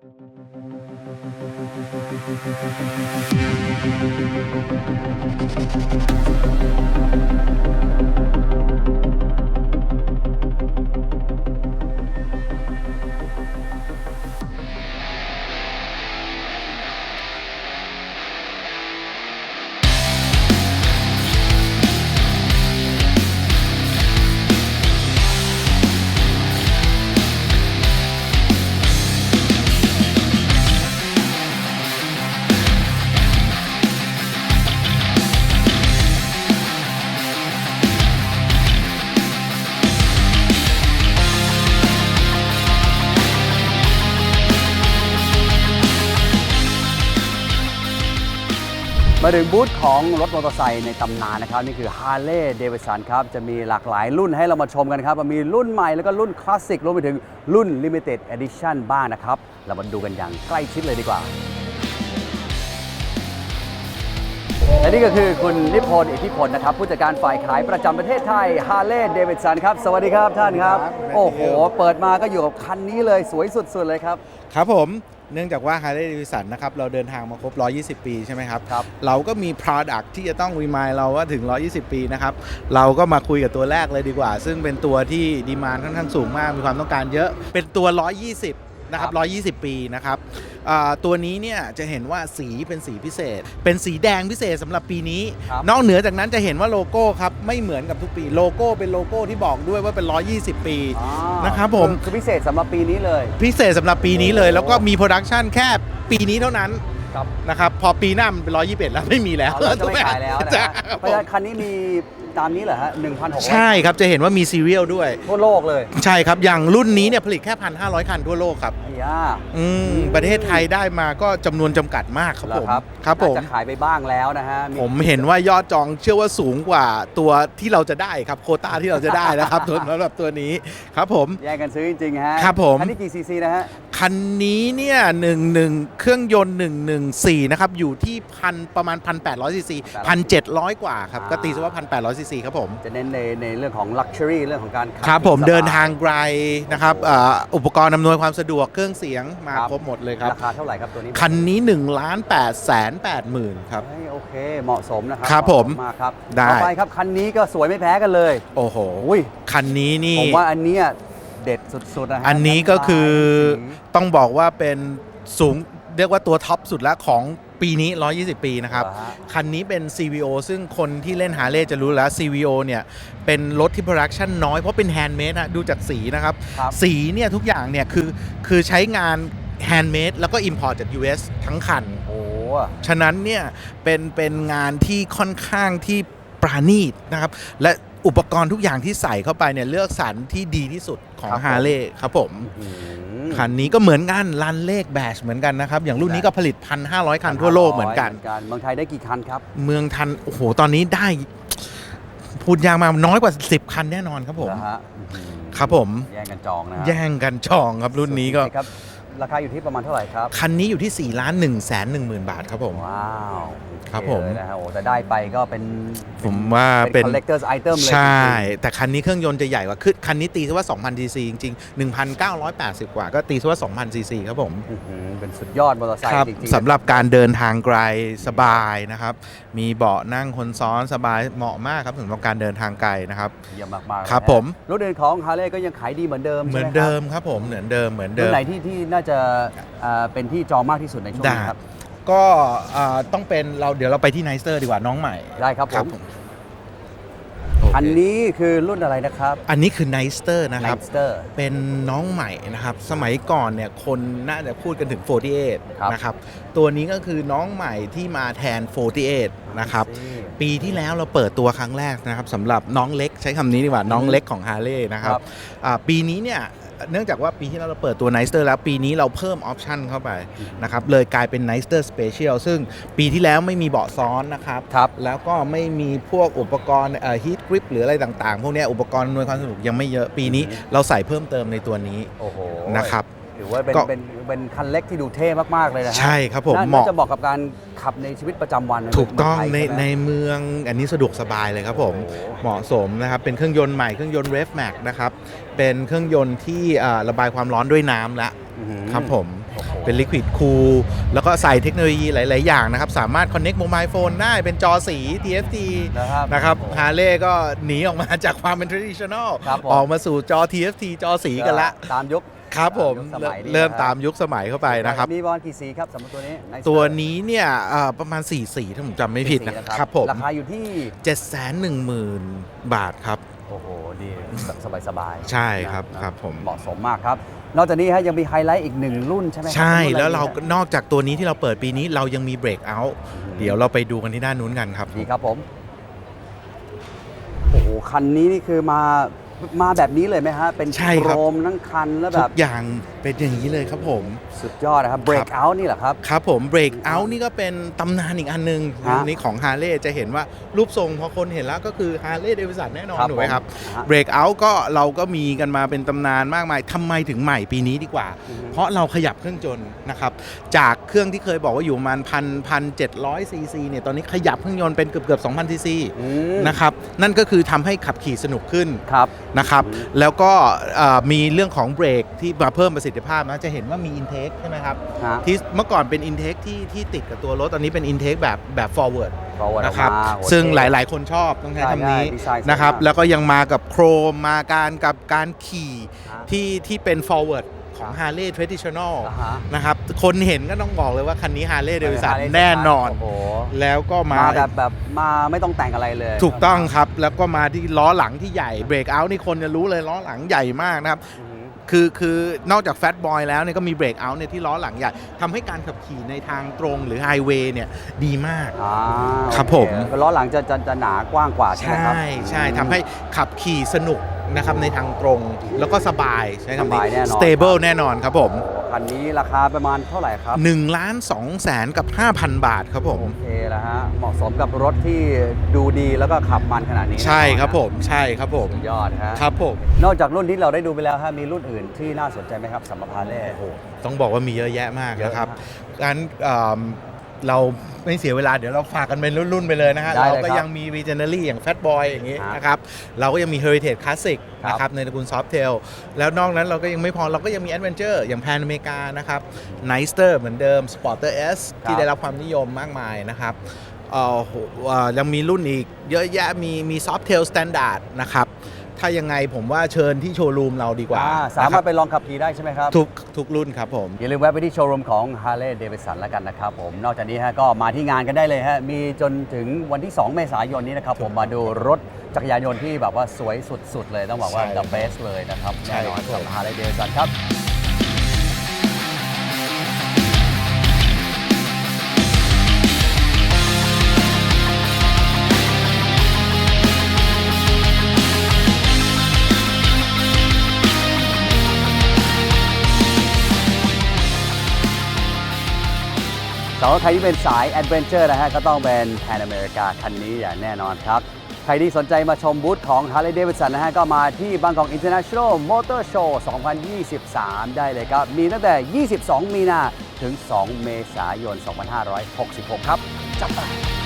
Thank you. มาถึงบูธของรถมอเตอร์ไซค์ในตำนานนะครับ นี่คือ Harley Davidson ครับ จะมีหลากหลายรุ่นให้เรามาชมกันครับ มีรุ่นใหม่แล้วก็รุ่นคลาสสิกรวมไปถึงรุ่น Limited Edition บ้างนะครับ เรามาดูกันอย่างใกล้ชิดเลยดีกว่าและนี่ก็คือคุณนิพนธ์อิทธิพลนะครับ ผู้จัดการฝ่ายขายประจำประเทศไทย Harley Davidson ครับ สวัสดีครับท่านครับครับ โอ้โห เปิดมาก็อยู่กับคันนี้เลยสวยสุดๆเลยครับ ครับผม เนื่องจากว่า Harley Davidson นะครับเราเดินทางมาครบ 120 ปีใช่ไหมครับ ครับ เราก็มี Product ที่จะต้อง remind เราว่าถึง 120 ปีนะครับ เราก็มาคุยกับตัวแรกเลยดีกว่า ซึ่งเป็นตัวที่ดีมานค่อนข้างสูงมาก มีความต้องการเยอะ เป็นตัว 120 นะครับ 120 ปีนะครับอ่าตัวนี้เนี่ยจะเห็นว่าสีเป็นสีพิเศษ เป็นสีแดงพิเศษสำหรับปีนี้ครับนอกเหนือจากนั้นจะเห็นว่าโลโก้ครับไม่เหมือนกับทุกปีโลโก้เป็นโลโก้ที่บอกด้วยว่าเป็น 120 ปีอ่านะครับผมคือพิเศษสำหรับปีนี้เลย พิเศษสำหรับปีนี้เลย แล้วก็มีโปรดักชันแค่ปีนี้เท่านั้นครับนะครับพอปีหน้ามันเป็นร้อยยี่สิบแล้วไม่มีแล้วอ๋อเราจะไม่ขายแล้วนะจ้ฮะเพราะฉะนั้นคันนี้มี ตามนี้เหรอฮะ1,600ใช่ครับจะเห็นว่ามีซีเรียลด้วย ทั่วโลกเลยใช่ครับ อย่างรุ่นนี้เนี่ยผลิตแค่พันห้าร้อยคันทั่วโลกครับ ไอ้ย่าอืม ประเทศไทยได้มาก็จำนวนจำกัดมากครับเหรผอมครับครับผม น่าจะขายไปบ้างแล้วนะฮะผมเห็นว่ายอดจองเชื่อว่าสูงกว่าตัวที่เราจะได้ครับโควต้าที่เราจะได้นะครับตัวสำหรับตัวนี้ครับผม แย่งกันซื้อจริงๆฮะครับผมคันนี้กี่ซีซีนะฮะ คันนี้เนี่ยหนึ่งหนึ่งเครื่องยนต์114นะครับ อยู่ที่พันประมาณ1,800ซีซีพันเจ็ดร้อยกว่าครับ ก็ตีซะว่า1,800ซีซีครับผม จะเน้นในในเรื่องของ Luxury เรื่องของการขัครับผมขี่สายเดินทางไกลนะครับอ่าอุปกรณ์อำนวยความสะดวกเครื่องเสียงมาครับครบหมดเลยครับ ราคาเท่าไหร่ครับตัวนี้ คันนี้1ล้าน8แสน8หมื่นครับเฮ้ยโอเค เหมาะสมนะครัครับเหาะสผมมากครับได้ต่อไปครับคันนี้ก็สวยไม่แพ้กันเลย โอ้โหอุ้ยคันนี้นี่ผมว่าอันเนี้ย เด็ดสุดๆนะฮะอันนี้ก็คือทั้งลายต้องบอกว่าเป็นสูงเรียกว่าตัวท็อปสุดแล้วของปีนี้ 120 ปีนะครับเหรอฮะคันนี้เป็น CVO ซึ่งคนที่เล่นฮาร์เลย์จะรู้แล้ว CVO เนี่ย เป็นรถที่ production น้อย เพราะเป็น handmade ฮะดูจากสีนะครับครับ สีเนี่ยทุกอย่างเนี่ย คือคือใช้งาน handmade แล้วก็ import จาก US ทั้งคัน โอ้ฉะนั้นเนี่ย เป็นเป็นงานที่ค่อนข้างที่ปราณีตนะครับ และ อุปกรณ์ทุกอย่างที่ใส่เข้าไปเนี่ยเลือกสรรที่ดีที่สุดของครับผมฮาร์เลย์ครับผมอืมคันนี้ก็เหมือนกันรันเลขแบชเหมือนกันนะครับ อย่างรุ่นนี้ก็ผลิต 1,500 คันทั่วโลกเหมือนกันเมืองไทยได้กี่คันครับ เมืองทันโอ้โหตอนนี้ได้ พูดยากมากน้อยกว่า 10 คันแน่นอนครับผมเหรอฮะอืมครับผม แย่งกันจองนะฮะแย่งกันจองครับรุ่นนี้ก็สุดค รับราคาอยู่ที่ประมาณเท่าไหร่ครับ คันนี้อยู่ที่4ล้าน1แสน1หมื่นบาทครับผม ว้าวครับโอเผมเลยนะฮะโอ้แต่ได้ไปก็เป็นผมว่าเป็เป็น น collector's item เลยใช่จริงแต่คันนี้เครื่องยนต์จะใหญ่กว่าคือคันนี้ตีซะว่า 2,000 cc จริงๆ 1,980 กว่า ก็ตีซะว่า 2,000 cc ครับผมๆอื้อหือเป็นสุดยอดมอเตอร์ไซคค์รับจริงๆ สำหรับการเดินทางไกลสบายนะครับ มีเบาะนั่งคนซ้อนสบายเหมาะมากครับสำหรับการเดินทางไกลนะครับ เยี่ยมมากๆเลยครับนะฮะผม รถเดินของฮาร์เลย์ก็ยังขายดีเหมือนเดิมเหมือนใช่ไเดิมครับผมเหมือนเดิมเหมือนรุ่เดินม ไหนที่ที่น่าจะอ่าเป็นที่จองมากที่สุดในช่วงได้นี้ครับ ก็อ่าต้องเป็นเราเดี๋ยวเราไปที่ไนสเตอร์ดีกว่าน้องใหม่ ได้ครับผมโเคอันนี้คือรุ่นอะไรนะครับ อันนี้คือไนสเตอร์นะครับ n i g h t e r เป็นน้องใหม่นะครับ สมัยก่อนเนี่ยคนน่าจะพูดกันถึงครับ48 นะครับ ตัวนี้ก็คือน้องใหม่ที่มาแทน 48 นะครับ ปีที่แล้วเราเปิดตัวครั้งแรกนะครับสำหรับน้องเล็กใช้คำนี้ดีกว่าน้องเล็กของฮาร์เลย์นะครับครับอ่าปีนี้เนี่ย เนื่องจากว่าปีที่แล้วเราเปิดตัว n i สเตอร์แล้วปีนี้เราเพิ่มออปชันเข้าไปนะครับเลยกลายเป็น n i สเตอร์สเปเชียลซึ่งปีที่แล้วไม่มีเบาะซ้อนนะครับครับแล้วก็ไม่มีพวกอุปกรณ์ฮีทกริปหรืออะไรต่างๆ พวกเนี้ยอุปกรณ์อำนวยความสะดวกยังไม่เยอะปีนี้อืมเราใส่เพิ่มเติมในตัวนี้โอ้โหนะครับ ถือว่าเป็นก็เป็นเป็นคันเล็กที่ดูเท่มากๆเลยนะฮะใช่ครับผมน่าเหมาะ น่าจะเหมาะกับการขับในชีวิตประจำวันถูกต้องในเมืไทยในช่ไหมเมืองอันนี้สะดวกสบายเลยครับผม โอ้โห เหมาะสมนะครับ เป็นเครื่องยนต์ใหม่เครื่องยนต์ Rev Max นะครับ เป็นเครื่องยนต์ที่อ่าระบายความร้อนด้วยน้ำละอื้อหือ ครับผมโอ้โหเป็น Liquid Cool แล้วก็ใส่เทคโนโลยีหลาย ๆ อย่างนะครับ สามารถ Connect Mobile Phone ได้เป็นจอสี TFT นะครับนะครับฮาร์เลย์ก็หนีออกมาจากความเป็น traditional ครับผม ออกมาสู่จอ TFT จอสีกันละ ตามยุค ครับผมตามยุคสมัยนี้เริ่มนะครับตามยุคสมัยเข้าไปนะครับ มีบอลกี่สีครับสำหรับตัวนี้ Nicer ตัวนี้เนี่ยเอ่อประมาณ 4 สีถ้าผมจำไม่ผิดสี่นะสีครับผมราคาอยู่ที่ 7 1 0 0 0 0 บาทครับ โอ้โห ดีสบายสบายๆใช่ครับนะครับผม เหมาะสมมากครับ นอกจากนี้ฮะยังมีไฮไลท์อีกหนึ่งรุ่นใช่ไหมครัใช่ป็นนแล้วอะไรเราดีฮะนอกจากตัวนี้ที่เราเปิดปีนี้เรายังมี break out เดี๋ยวเราไปดูกันที่ด้านนู้นกันครับ ดีครับผม โอ้โห คันนี้นี่คือมา มาแบบนี้เลยไหมฮะ เป็นใช่ครับ โครมทั้งคันแล้วทุแบบกอย่างเป็นอย่างนี้เลยครับผม สุดยอดนะครับ break out นี่แหละครับ ครับผม break out นี่ก็เป็นตำนานอีกอันหนึงฮะอันนี้ของฮาร์เลย์จะเห็นว่ารูปทรงพอคนเห็นแล้วก็คือฮาร์เลย์เดวิสันแน่นอนครับถูกไหมครับ ผมฮะ break out ก็เราก็มีกันมาเป็นตำนานมากมายทำไมถึงใหม่ปีนี้ดีกว่า อือฮึ เพราะเราขยับเครื่องยนต์นะครับ จากเครื่องที่เคยบอกว่าอยู่ประมาณพันพันเจ็ดร้อยซีซีเนี่ยตอนนี้ขยับเครื่องยนต์เป็นเกือบเกือบสองพันซีซีอืมนะครับนั่นก็คือทำให้ขับขี่สนุกขึ้น ครับนะครับอืมแล้วก็เอ่อมีเรื่องของเบรกที่มาเพิ่มประสิทธิภาพนะจะเห็นว่ามีอินเทคใช่ไหมครับฮะที่เมื่อก่อนเป็นอินเทคที่ที่ติดกับตัวรถตอนนี้เป็นอินเทคแบบแบบ forward forward นะครับออกมาโหซึ่งเท่หลาย ๆ คนชอบต้องใช้ใช่คำนี้ใช่ดีไซน์สวยนะครับมากแล้วก็ยังมากับโครมมาการกับการขี่ฮะที่ที่เป็น forward ของ Harley Traditional อ่าฮะนะครับ คนเห็นก็ต้องบอกเลยว่าคันนี้ Harley Davidson Harley แน่นอน โอ้โห แล้วก็มามาแบบแบบมาไม่ต้องแต่งอะไรเลยถูกต้องครับ แล้วก็มาที่ล้อหลังที่ใหญ่เบรกเอาท์นี่คนจะรู้เลยล้อหลังใหญ่มากนะครับ อือฮึคือคือนอกจากแฟตบอยแล้วเนี่ยก็มีเบรกเอาท์เนี่ยที่ล้อหลังใหญ่ทำให้การขับขี่ในทางตรงหรือไฮเวย์เนี่ยดีมาก อ่าครับโอเผมล้อหลังจะจะจะหนากว้างกว่าใช่ไหมครับใช่ใช่ทำให้ขับขี่สนุก นะครับในทางตรงแล้วก็สบายใช้คำสนี้ บายแน่นอน stable แน่นอนครับผมโอ้คันนี้ราคาประมาณเท่าไหร่ครับ1ล้าน2แสนกับ 5,000 บาทครับผม โอเคแล้วฮะเหมาะสมกับรถที่ดูดีแล้วก็ขับมันขนาดนี้ใช่ครับแน่นผอนมใช่ครับผมนะสุดยอดฮะครับผม นอกจากรุ่นที่เราได้ดูไปแล้วฮะมีรุ่นอื่นที่น่าสนใจไหมครับสำหรับฮาร์เลย์โอ้โหต้องบอกว่ามีเยอะแยะมากเยอะนะครับมากงั้นเอิ่ม เราไม่เสียเวลาเดี๋ยวเราฝากกันเป็นรุ่นๆไปเลยนะฮะได้เลยเราก็ครับยังมี Regenery อย่าง Fat Boy อย่างนี้ครับนะครับเราก็ยังมี Heritage Classic ครับนะครับในตระกูล Softail แล้วนอกนั้นเราก็ยังไม่พอเราก็ยังมี Adventure อย่าง Pan America นะครับ n i s t e r เหมือนเดิม Sporter S ที่ได้รับความนิยมมากมายนะครับเอ่อโหเอ่อยังมีรุ่นอีกเยอะแยะมีมี Softail Standard นะครับ ถ้ายังไงผมว่าเชิญที่โชว์รูมเราดีกว่าอ่าสามารถไปลองขับขี่ได้ใช่ไหมครับทุกทุกรุ่นครับผม อย่าลืมแวะไปที่โชว์รูมของ Harley Davidson แล้วกันนะครับผม นอกจากนี้ฮะก็มาที่งานกันได้เลยฮะ มีจนถึงวันที่ 2 เมษายนนี้นะครับผมมาดูรถจักรยานยนต์ที่แบบว่าสวยสุดๆเลยต้องบอกว่า ใช่ the best เลยนะครับ ใช่แน่นอนครับกับ Harley Davidson ครับสำหรับ ใครที่เป็นสายแอดเวนเจอร์นะฮะ ก็ต้องเป็นแพนอเมริกาคันนี้อย่างแน่นอนครับ ใครที่สนใจมาชมบูธของ Harley Davidson นะฮะ ก็มาที่บางกอก International Motor Show 2023 ได้เลยครับ มีตั้งแต่ 22 มีนาถึง 2 เมษายน 2566 ครับ จับไป